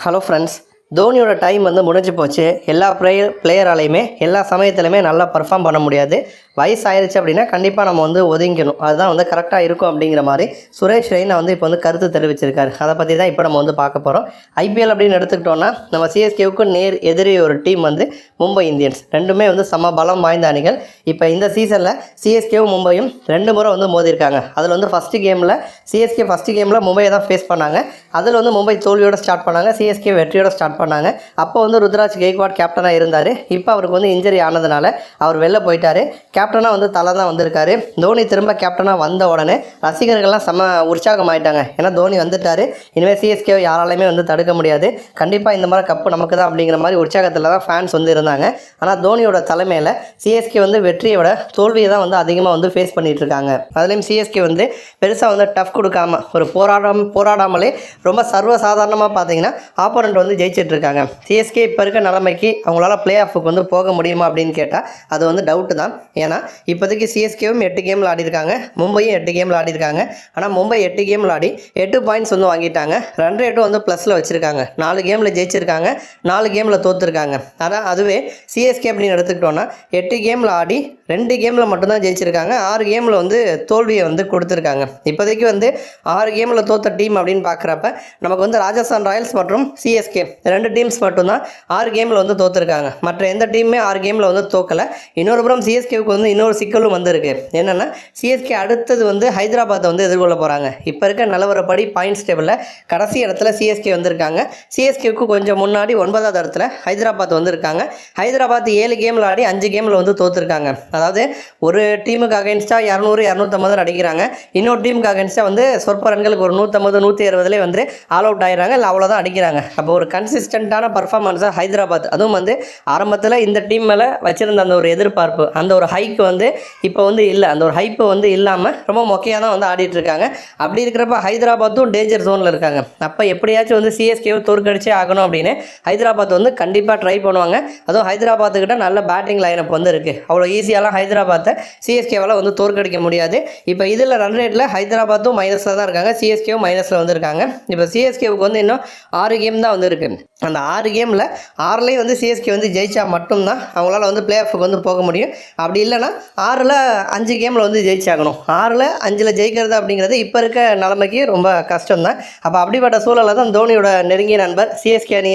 Hello friends தோனியோட time வந்து முடிஞ்சு போச்சு. எல்லா பிளேயர் பிளேயராலையுமே எல்லா சமயத்துலையுமே நல்லா பர்ஃபார்ம் பண்ண முடியாது. வயசு ஆயிடுச்சு அப்படின்னா கண்டிப்பாக நம்ம வந்து ஒதுங்கணும் அதுதான் வந்து கரெக்டாக இருக்கும் அப்படிங்கிற மாதிரி சுரேஷ் ரெய்னா வந்து இப்போ வந்து கருத்து தெரிவிச்சிருக்காரு. அதை பற்றி தான் இப்போ நம்ம வந்து பார்க்க போகிறோம் ஐபிஎல் அப்படின்னு எடுத்துக்கிட்டோம்னா நம்ம சிஎஸ்கேவுக்கு நேர் எதிரி ஒரு டீம் வந்து மும்பை இந்தியன்ஸ். ரெண்டுமே வந்து சம பலம் வாய்ந்த அணிகள். இப்போ இந்த சீசனில் சிஎஸ்கேவும் மும்பையும் ரெண்டு முறை வந்து மோதிருக்காங்க அதில் வந்து ஃபஸ்ட்டு கேமில் சிஎஸ்கே ஃபஸ்ட்டு கேமில் மும்பையை தான் ஃபேஸ் பண்ணாங்க. அதில் வந்து மும்பை தோல்வியோட ஸ்டார்ட் பண்ணாங்க. சிஎஸ்கே வெற்றியோட ஸ்டார்ட் பண்ணாங்க. அப்போ வந்து ருத்ராஜ் கெய்க்வாட் கேப்டனாக இருந்தார். இப்போ அவருக்கு வந்து இன்ஜரி ஆனதுனால அவர் வெளில போயிட்டார். கேப்டனாக வந்து தலை தான் வந்திருக்காரு. தோனி திரும்ப கேப்டனாக வந்த உடனே ரசிகர்கள்லாம் செம்ம உற்சாகமாயிட்டாங்க. ஏன்னா தோனி வந்துட்டார். இனிமேல் சிஎஸ்கே யாராலையுமே வந்து தடுக்க முடியாது. கண்டிப்பாக இந்த மாதிரி கப்பு நமக்கு தான் அப்படிங்கிற மாதிரி உற்சாகத்தில் தான் ஃபேன்ஸ் வந்து இருந்தாங்க. ஆனால் தோனியோட தலைமையில் சிஎஸ்கே வந்து வெற்றியோட தோல்வியை தான் வந்து அதிகமாக வந்து ஃபேஸ் பண்ணிட்டு இருக்காங்க. அதுலேயும் சிஎஸ்கே வந்து பெருசாக வந்து டஃப் கொடுக்காம ஒரு போராடம் போராடாமலே ரொம்ப சர்வசாதாரணமாக பார்த்தீங்கன்னா ஆப்போனண்ட் வந்து ஜெயிச்சிட்டு இருக்காங்க. சிஎஸ்கே இப்போ இருக்க நிலைமைக்கு அவங்களால பிளே ஆஃபுக்கு வந்து போக முடியுமா அப்படின்னு கேட்டால் அது வந்து டவுட்டு தான். ஏன்னா இப்போதைக்கு சிஎஸ்கேவும் எட்டு கேமில் ஆடிருக்காங்க. மும்பையும் எட்டு கேமில் ஆடிருக்காங்க. ஆனால் மும்பை எட்டு கேமில் ஆடி எட்டு பாயிண்ட்ஸ் வந்து வாங்கிட்டாங்க. ரன் ரேட்டும் வந்து ப்ளஸில் வச்சுருக்காங்க. நாலு கேமில் ஜெயிச்சிருக்காங்க. நாலு கேமில் தோற்றுருக்காங்க ஆனால் அதுவே சிஎஸ்கே அப்படின்னு எடுத்துக்கிட்டோன்னா எட்டு கேமில் ஆடி ரெண்டு கேமில் மட்டும்தான் ஜெயிச்சிருக்காங்க. ஆறு கேமில் வந்து தோல்வியை வந்து கொடுத்துருக்காங்க. இப்போதைக்கு வந்து ஆறு கேமில் தோற்ற டீம் அப்படின்னு பார்க்குறப்ப நமக்கு வந்து ராஜஸ்தான் ராயல்ஸ் மற்றும் சிஎஸ்கே ரெண்டு ரெண்டு டீம்ஸ் மட்டும்தான் ஆறு கேமில் வந்து தோற்றுருக்காங்க மற்ற எந்த டீமுமே ஆறு கேமில் வந்து தோக்கலை. இன்னொரு புறம் சிஎஸ்கேவுக்கு வந்து இன்னொரு சிக்கலும் வந்திருக்கு. என்னென்னா சிஎஸ்கே அடுத்தது வந்து ஹைதராபாத்தை வந்து எதிர்கொள்ள போகிறாங்க இப்போ இருக்க நிலவரப்படி பாயிண்ட்ஸ் டேபிளில் கடைசி இடத்துல சிஎஸ்கே வந்திருக்காங்க. சிஎஸ்கேவுக்கு கொஞ்சம் முன்னாடி ஒன்பதாவது இடத்துல ஹைதராபாத் வந்திருக்காங்க. ஹைதராபாத் ஏழு கேமில் ஆடி அஞ்சு கேமில் வந்து தோற்றுருக்காங்க அதாவது ஒரு டீமுக்கு அகைன்ஸ்டாக இரநூறு இரநூத்தம்பது அடிக்கிறாங்க. இன்னொரு டீமுக்கு அகைன்ஸ்டாக வந்து சொற்ப ரன்களுக்கு ஒரு நூற்றம்பது நூற்றி இருபதுலேயே வந்து ஆல் அவுட் ஆயிடுறாங்க. இல்லை அவ்வளோதான் அடிக்கிறாங்க. அப்போ ஒரு கன்சிஸ்ட் கன்சிஸ்டண்ட்டான பர்ஃபார்மன்ஸாக ஹைதராபாத். அதுவும் வந்து ஆரம்பத்தில் இந்த டீம் மேலே வச்சிருந்த அந்த ஒரு எதிர்பார்ப்பு அந்த ஒரு ஹைக்கு வந்து இப்போ வந்து இல்லை. அந்த ஒரு ஹைப்பு வந்து இல்லாமல் ரொம்ப மொக்கையாக தான் வந்து ஆடிட்டுருக்காங்க அப்படி இருக்கிறப்ப ஹைதராபாத்தும் டேஞ்சர் ஜோனில் இருக்காங்க. அப்போ எப்படியாச்சும் வந்து சிஎஸ்கேவை தோற்கடிச்சே ஆகணும் அப்படின்னு ஹைதராபாத் வந்து கண்டிப்பாக ட்ரை பண்ணுவாங்க. அதுவும் ஹைதராபாத்துக்கிட்ட நல்ல பேட்டிங் லைனப் வந்து இருக்குது அவ்வளோ ஈஸியாலாம் ஹைதராபாத்தை சிஎஸ்கேவால் வந்து தோற்கடிக்க முடியாது. இப்போ இதில் ரன் ரேட்டில் ஹைதராபாத்தும் மைனஸில் தான் இருக்காங்க. சிஎஸ்கேவும் மைனஸில் வந்திருக்காங்க இப்போ சிஎஸ்கேவுக்கு வந்து இன்னும் ஆறு கேம் தான் வந்து இருக்குது அந்த ஆறு கேமில் ஆறுலேயும் வந்து சிஎஸ்கே வந்து ஜெயித்தா மட்டும்தான் அவங்களால வந்து பிளே ஆஃபுக்கு வந்து போக முடியும். அப்படி இல்லைன்னா ஆறில் அஞ்சு கேமில் வந்து ஜெயிச்சாகணும். ஆறில் அஞ்சில் ஜெயிக்கிறது அப்படிங்கிறது இப்போ இருக்க நிலைமைக்கு ரொம்ப கஷ்டம் தான் அப்போ அப்படிப்பட்ட சூழலில் தான் தோனியோட நெருங்கிய நண்பர் சிஎஸ்கே அணி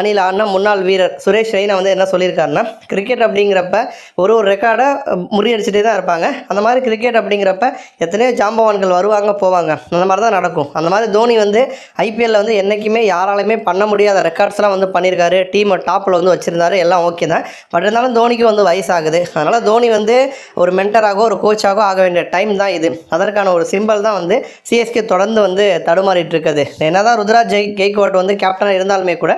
அணியில் ஆடின முன்னாள் வீரர் சுரேஷ் ரெய்னா வந்து என்ன சொல்லியிருக்காருன்னா கிரிக்கெட் அப்படிங்கிறப்ப ஒரு ஒரு ரெக்கார்டை முறியடிச்சிட்டே தான் இருப்பாங்க. அந்த மாதிரி கிரிக்கெட் அப்படிங்கிறப்ப எத்தனையோ ஜாம்பவான்கள் வருவாங்க போவாங்க. அந்த மாதிரி தான் நடக்கும். அந்த மாதிரி தோனி வந்து ஐபிஎல்லில் வந்து என்றைக்குமே யாராலையுமே பண்ண முடியாத ரெக்கார்ட் ரெக்கார்ட்ஸ்லாம் வந்து பண்ணியிருக்காரு. டீமை டாப்பில் வந்து வச்சுருந்தாரு. எல்லாம் ஓகே தான். பட் இருந்தாலும் தோனிக்கு வந்து வயசாகுது. அதனால் தோனி வந்து ஒரு மென்டராகவோ ஒரு கோச்சாகோ ஆக வேண்டிய டைம் தான் இது. அதற்கான ஒரு சிம்பிள் தான் வந்து சிஎஸ்கே தொடர்ந்து வந்து தடுமாறிட்டு இருக்குது. என்னதான் ருத்ராஜ் ஜெய் கெய்க்வாட் வந்து கேப்டனாக இருந்தாலுமே கூட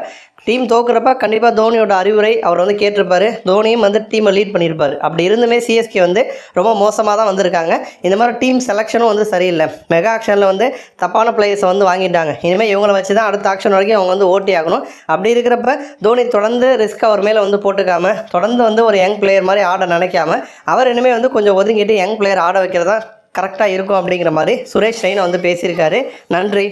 டீம் தோக்குறப்ப கண்டிப்பாக தோனியோட அறிவுரை அவர் வந்து கேட்டிருப்பாரு. தோனியும் வந்து டீமை லீட் பண்ணியிருப்பார். அப்படி இருந்துமே சிஎஸ்கே வந்து ரொம்ப மோசமாக தான் வந்திருக்காங்க. இந்த மாதிரி டீம் செலெக்ஷனும் வந்து சரியில்லை. மெகா ஆக்ஷனில் வந்து தப்பான பிளேயர்ஸை வந்து வாங்கிட்டாங்க. இனிமேல் இவங்கள வச்சு தான் அடுத்த ஆக்ஷன் வரைக்கும் அவங்க வந்து ஓட்டி ஆகணும். அப்படி இருக்கிறப்ப தோனி தொடர்ந்து ரிஸ்க் அவர் மேலே வந்து போட்டுக்காம தொடர்ந்து வந்து ஒரு யங் பிளேயர் மாதிரி ஆட நினைக்காம அவர் இனிமேல் வந்து கொஞ்சம் ஒதுங்கிட்டு யங் பிளேயர் ஆட வைக்கிறதா கரெக்டாக இருக்கும் அப்படிங்கிற மாதிரி சுரேஷ் ரெய்னா வந்து பேசியிருக்காரு. நன்றி.